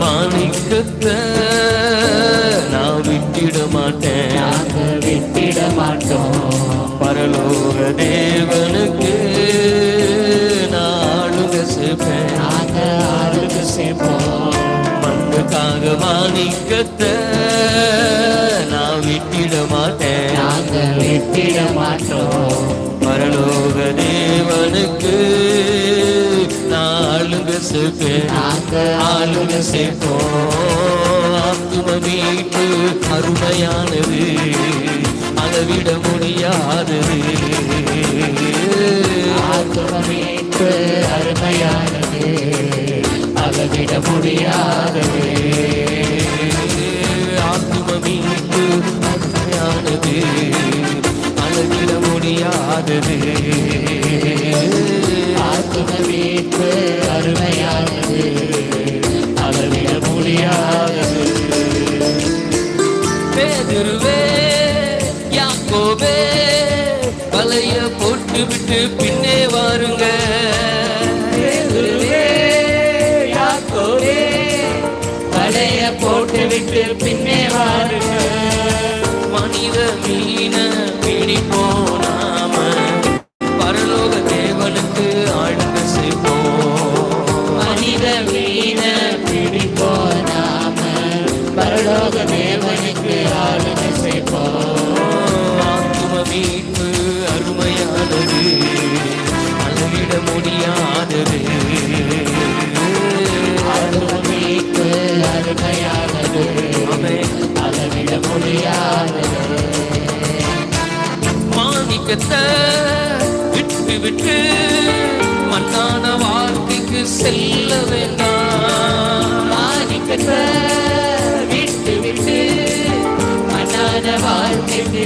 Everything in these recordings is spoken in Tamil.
மாணிக்கத்த நான் விட்டிட மாட்டேன். விட்டிட மாட்டோம். பரலோக தேவனுக்கு நான் ஆளுக சேர்ப்பேன். ஆளுக்கு சேர்ப்போம். மண்ணுக்காக மாணிக்கத்த நான் விட்டிட மாட்டேன். விட்டிட மாட்டோம். மனசுக்கு நாங்க ஆளுக சேர்ப்போம் ஆத்தும மீட்பு அருமையானது அளவிட முடியாதது. ஆத்தும மீட்பு அருமையானது அளவிட முடியாதது. ஆத்தும மீட்பு அருமையானது அளவிட முடியாதது. யாக்கோபே வலைய போட்டு விட்டு பின்னே வாருங்க. பரலோக தேவனுக்கு ஆளுமை செய்வோம் மீட்பு அருமையானது அளவிட முடியாதது மீட்பு அருமையானது ஆமென். அளவிட முடியாதது மாணிக்கத்தை விட்டு விட்டு மண்ணான வாழ்க்கைக்கு செல்ல வேண்டாம்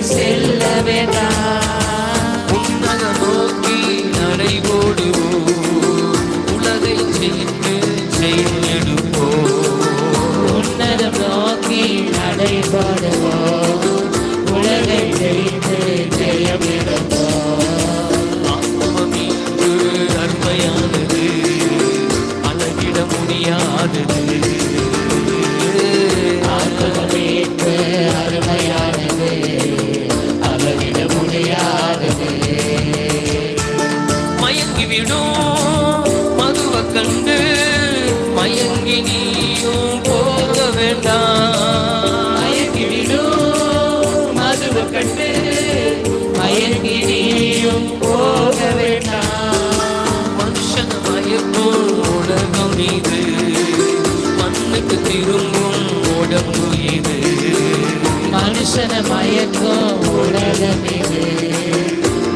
செல்ல வேண்டாம் உன்னத நோக்கி நடைபோடுவோம் உலகை ஜெயித்து செய்தெடுப்போம் உன்னதம் நோக்கி நடைபடுவோம் உலகை ஜெயித்து ஜெயமிடுவோம். ஆத்ம அருமையானது அளவிட முடியாதது. மனுஷன மயக்கும் உலகம் இது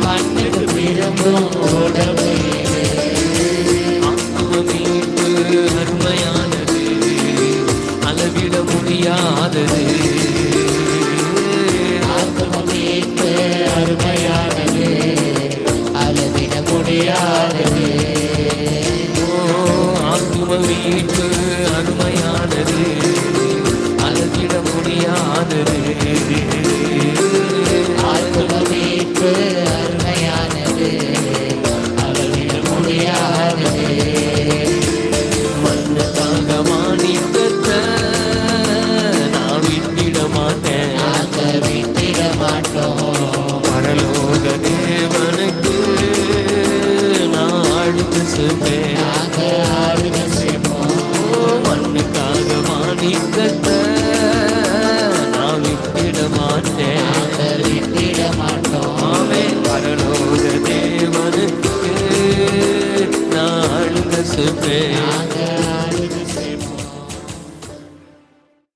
மண்ணுக்கு திரும்பும் உடம்பு. நான்